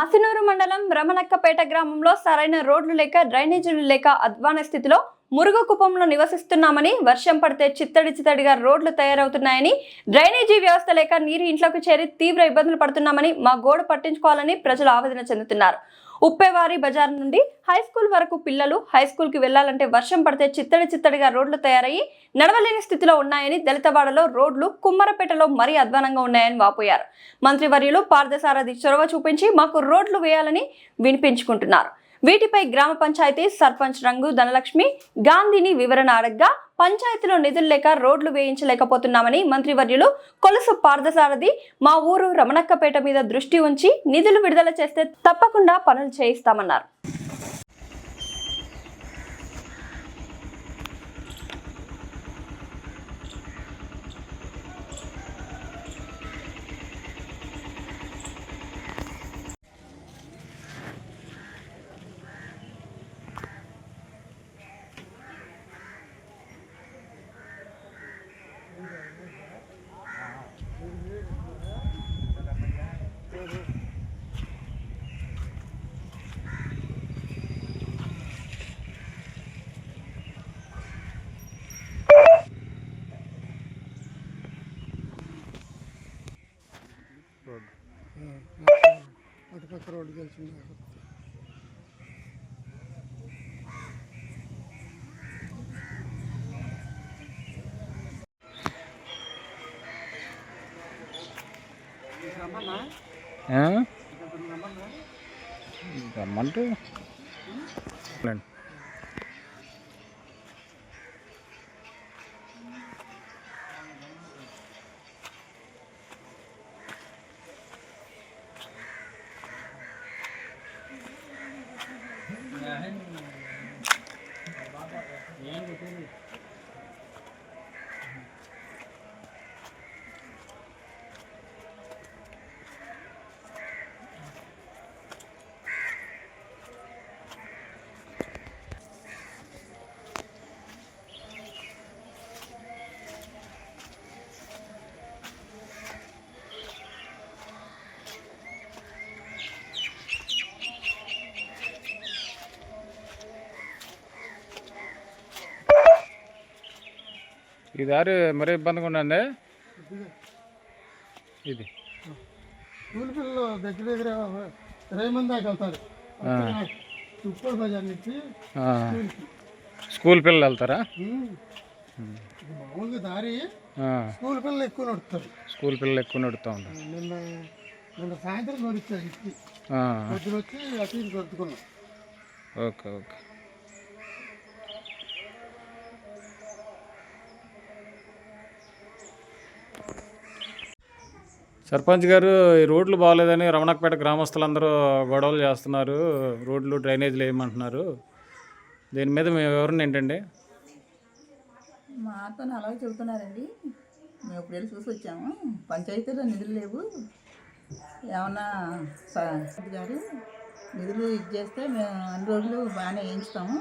మసినూరు మండలం రమణక్కపేట గ్రామంలో సరైన రోడ్లు లేక డ్రైనేజీలు లేక అధ్వాన స్థితిలో మురుగు కుప్పంలో నివసిస్తున్నామని వర్షం పడితే చిత్తడి చిత్తడిగా రోడ్లు తయారవుతున్నాయని డ్రైనేజీ వ్యవస్థ లేక నీరు ఇంట్లోకి చేరి తీవ్ర ఇబ్బందులు పడుతున్నామని మా గోడు పట్టించుకోవాలని ప్రజలు ఆవేదన చెందుతున్నారు. ఉప్పేవారి బజార్ నుండి హై స్కూల్ వరకు పిల్లలు హై స్కూల్కి వెళ్ళాలంటే వర్షం పడితే చిత్తడి చిత్తడిగా రోడ్లు తయారయ్యి నడవలేని స్థితిలో ఉన్నాయని దళితవాడలో రోడ్లు కుమ్మరపేటలో మరీ అధ్వానంగా ఉన్నాయని వాపోయారు. మంత్రివర్యులు పార్థసారథి చొరవ చూపించి మాకు రోడ్లు వేయాలని వినిపించుకుంటున్నారు. వీటిపై గ్రామ పంచాయతీ సర్పంచ్ రంగు ధనలక్ష్మి గాంధీని వివరణ అడగ్గా పంచాయతీలో నిధులు లేక రోడ్లు వేయించలేకపోతున్నామని మంత్రివర్యులు కొలుసు పార్థసారథి మా ఊరు రమణక్కపేట మీద దృష్టి ఉంచి నిధులు విడుదల చేస్తే తప్పకుండా పనులు చేయిస్తామన్నారు. అటుపక్క రోడ్డు కలిసింది రమ్మంటే? ఆ? రమ్మంటే రండి. ఈ దారి మరీ ఇబ్బందిగా ఉందండి? ఇది. స్కూల్ పిల్లలు దగ్గర దగ్గర ఇరవై మంది దాకా వెళ్తారు ఆ. ఉప్పల్ బజార్ నుంచి. స్కూల్ పిల్లలు వెళ్తారా? మామూలుగా దారి. స్కూల్ పిల్లలు ఎక్కువ నడుస్తారు స్కూల్ పిల్లలు ఎక్కువ నడుతూ ఉంటారు. నిన్న నిన్న సాయంత్రం ఆ. పొద్దున వచ్చి అటు కొట్టుకున్నాం ఓకే ఓకే. సర్పంచ్ గారు ఈ రోడ్లు బాగోలేదని రమణకపేట గ్రామస్తులందరూ గొడవలు చేస్తున్నారు. రోడ్లు డ్రైనేజీలు వేయమంటున్నారు దీని మీద మేము వివరణ ఏంటండి? మాతో అలాగే చెబుతున్నారండి. మేము ఇప్పుడు వెళ్ళి చూసి వచ్చాము. పంచాయతీలో నిధులు లేవు. ఏమన్నా గారు నిధులు ఇచ్చేస్తే మేము అన్ని రోజులు బాగానే వేయించుతాము.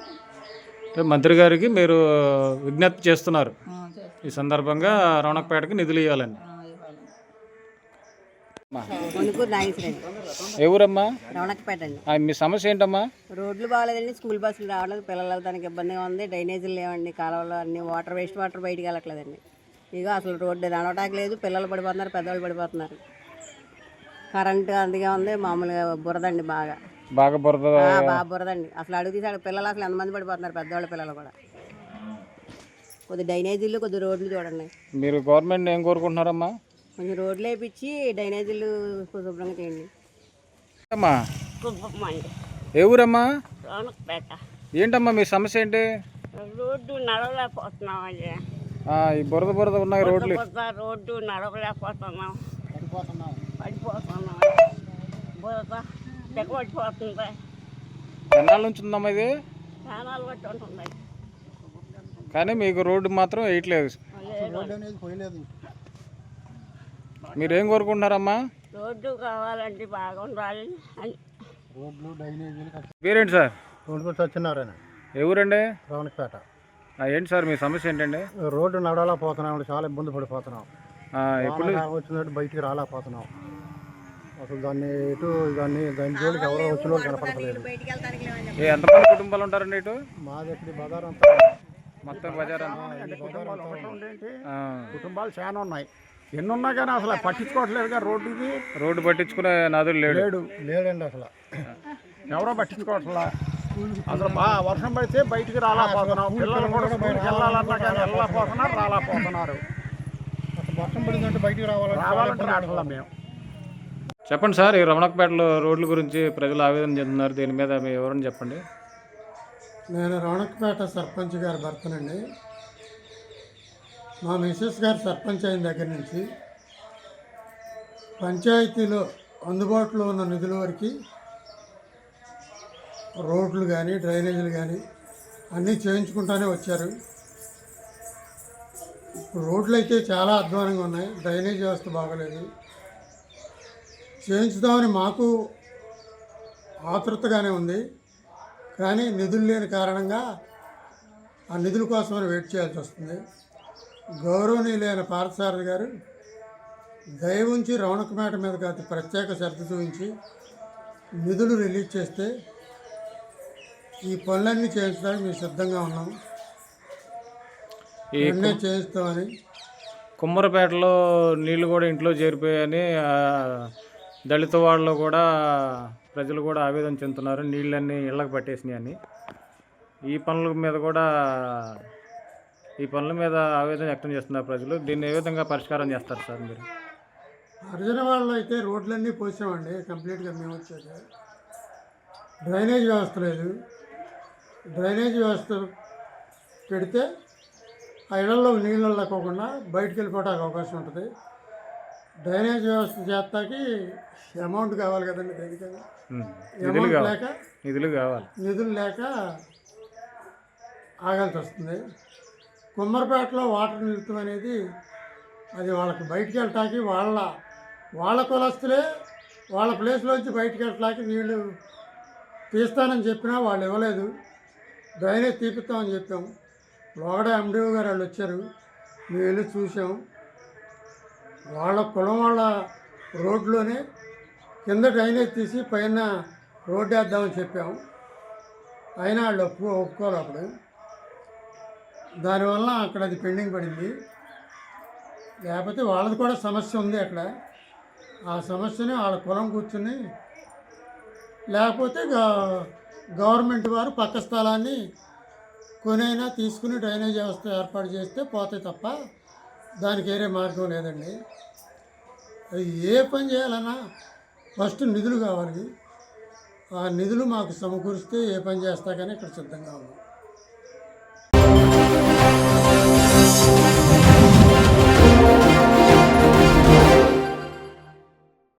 మంత్రి గారికి మీరు విజ్ఞప్తి చేస్తున్నారు. ఈ సందర్భంగా రమణకపేటకి నిధులు ఇవ్వాలని. ఊరమ్మా రవణక్కపేట అండి. మీ సమస్య ఏంటమ్మా? రోడ్లు బాగాలేదండి స్కూల్ బస్సులు రావడం పిల్లలు వెళ్ళడానికి ఇబ్బందిగా ఉంది డ్రైనేజీలు లేవండి కాలువలు అన్ని వాటర్ వేస్ట్ వాటర్ బయటికి వెళ్ళట్లేదండి. ఇక అసలు రోడ్డు నడవటానికి లేదు పిల్లలు పడిపోతున్నారు పెద్దవాళ్ళు పడిపోతున్నారు. కరెంటు అందుగా ఉంది మామూలుగా బురదండి బాగా. బాగా బురద. బాగా బురదండి. అసలు అడుగు తీసి అడుగు పిల్లలు అసలు ఎంతమంది పడిపోతున్నారు పెద్దవాళ్ళ పిల్లలు కూడా. కొద్ది డ్రైనేజీలు కొద్ది రోడ్లు చూడండి. మీరు గవర్నమెంట్ ఏం కోరుకుంటున్నారమ్మా? కొంచెం రోడ్లు వేపించి డ్రైనేజీలు శుభ్రంగా చేయండి. అమ్మా కుప్పమ్మ అండి. ఏ ఊరమ్మా? రౌనకపేట ఏంటమ్మా మీ సమస్య ఏంటి? రోడ్డు నడవలేకపోతున్నామండి. ఆ, ఈ బురద బురద ఉన్నాయి రోడ్లు. బురద రోడ్డు నడవలేకపోతున్నాం. పడిపోతున్నాం. బురద ఎన్నాళ్ళ నుంచి ఉందమ్మా ఇది? ప్రాణాలు పట్టి ఉంటుంది. కానీ మీకు రోడ్డు మాత్రం వేయట్లేదు. మీరు ఏం కోరుకుంటున్నారమ్మా? రోడ్డు కావాలండి బాగుండాలి అని. రోడ్లు డ్రైనేజీలు పేరేంటి సార్? రోడ్డు సత్యనారాయణ ఏ ఊరండి? రవణపేట ఏంటి సార్ మీ సమస్య ఏంటండి? రోడ్డు నడవలేకపోతున్నాం చాలా ఇబ్బంది పడిపోతున్నాం. ఎప్పుడు? వచ్చినట్టు బయటికి రాలేకపోతున్నాం. అసలు దాన్ని ఎటు దాన్ని దాని జోలికి ఎవరో వచ్చిన వాళ్ళు కనపడలేదు ఎంతమంది కుటుంబాలు ఉంటారండి ఇటు? మా దగ్గర బజార్ అంతా. మొత్తం బజార్. కుటుంబాలు చాలా ఉన్నాయి. ఎన్ని ఉన్నా కానీ అసలు పట్టించుకోవట్లేదు రోడ్డుకి. రోడ్డు పట్టించుకునే నాదుడు లేడు. లేడు లేడండి అసలు. ఎవరో పట్టించుకోవట్లా? అసలు బాగా వర్షం పడితే బయటికి రాలేకపోతున్నాం. పిల్లలు కూడా స్కూల్కి వెళ్ళాలన్నా కానీ వెళ్ళలేకపోతున్నారు రాలేకపోతున్నారు. అసలు వర్షం పడిందంటే బయటికి రావాలంటే రావాలంటే రావట్లా మేము. చెప్పండి సార్ ఈ రమణకపేటలో రోడ్ల గురించి ప్రజలు ఆవేదన చెందుతున్నారు. దీని మీద మీ వివరణ చెప్పండి. నేను రౌణకపేట సర్పంచ్ గారి భర్తనండి. మా మిస్సెస్ గారు సర్పంచ్ అయిన దగ్గర నుంచి పంచాయతీలో అందుబాటులో ఉన్న నిధుల వరకు రోడ్లు కానీ డ్రైనేజీలు కానీ అన్నీ చేయించుకుంటానే వచ్చారు. ఇప్పుడు రోడ్లు అయితే చాలా అధ్వానంగా ఉన్నాయి. డ్రైనేజ్ వ్యవస్థ బాగలేదు. చేయించుదామని మాకు ఆతృతగానే ఉంది. కానీ నిధులు లేని కారణంగా ఆ నిధుల కోసమని వెయిట్ చేయాల్సి వస్తుంది. గౌరవనీయులైన పార్థసారథి గారు దయ ఉంచి రౌణకమేట మీద కాదు ప్రత్యేక శ్రద్ధ చూపించి నిధులు రిలీజ్ చేస్తే ఈ పనులన్నీ చేయించడానికి మేము సిద్ధంగా ఉన్నాం. ఈ వెంటనే చేయిస్తామని కుమ్మరపేటలో నీళ్ళు కూడా ఇంట్లో చేరిపోయాయని దళిత వాళ్ళు కూడా ప్రజలు కూడా ఆవేదన చెందుతున్నారు. నీళ్ళన్నీ ఇళ్ళకి పట్టేసినాయి అని ఈ పనుల మీద కూడా ఈ పనుల మీద ఆవేదన వ్యక్తం చేస్తున్నారు ప్రజలు. దీన్ని ఏ విధంగా పరిష్కారం చేస్తారు సార్ మీరు? అర్జున వాళ్ళు అయితే రోడ్లన్నీ పోసామండి కంప్లీట్గా మేము వచ్చేది డ్రైనేజ్ వ్యవస్థ లేదు. డ్రైనేజ్ వ్యవస్థ పెడితే ఆ ఇళ్ళలో నీళ్ళు లేకోకుండా బయటికి వెళ్ళిపోవడానికి అవకాశం ఉంటుంది. డ్రైనేజ్ వ్యవస్థ చేస్తాకి అమౌంట్ కావాలి కదండి దేనికైనా. అమౌంట్ లేక నిధులు కావాలి. నిధులు లేక ఆగాల్సి వస్తుంది. కుమ్మరిపేటలో వాటర్ నిలుతం అనేది అది వాళ్ళకి బయటికి వెళ్ళటానికి వాళ్ళ వాళ్ళ కులస్తులే వాళ్ళ ప్లేస్లోంచి బయటికి వెళ్ళటానికి నీళ్ళు తీస్తానని చెప్పినా వాళ్ళు ఇవ్వలేదు. డ్రైనేజ్ తీపిస్తామని చెప్పాం. లోగడ ఎండిఓ గారు వాళ్ళు వచ్చారు. మేము వెళ్ళి చూసాం. వాళ్ళ కులం వాళ్ళ రోడ్లోనే కింద డ్రైనేజ్ తీసి పైన రోడ్డు వేద్దామని చెప్పాం. అయినా వాళ్ళు ఒప్పు ఒప్పుకోవాలి అప్పుడు. దానివల్ల అక్కడ అది పెండింగ్ పడింది. లేకపోతే వాళ్ళది కూడా సమస్య ఉంది అక్కడ. ఆ సమస్యని వాళ్ళ కులం కూర్చుని లేకపోతే గ- గవర్నమెంట్ వారు పక్క స్థలాన్ని కొనైనా తీసుకుని డ్రైనేజ్ వ్యవస్థ ఏర్పాటు చేస్తే పోతాయి తప్ప దానికి వేరే మార్గం లేదండి. అది ఏ పని చేయాలన్నా ఫస్ట్ నిధులు కావాలి. ఆ నిధులు మాకు సమకూరిస్తే ఏ పని చేస్తా కానీ ఇక్కడ సిద్ధంగా ఉన్నాం.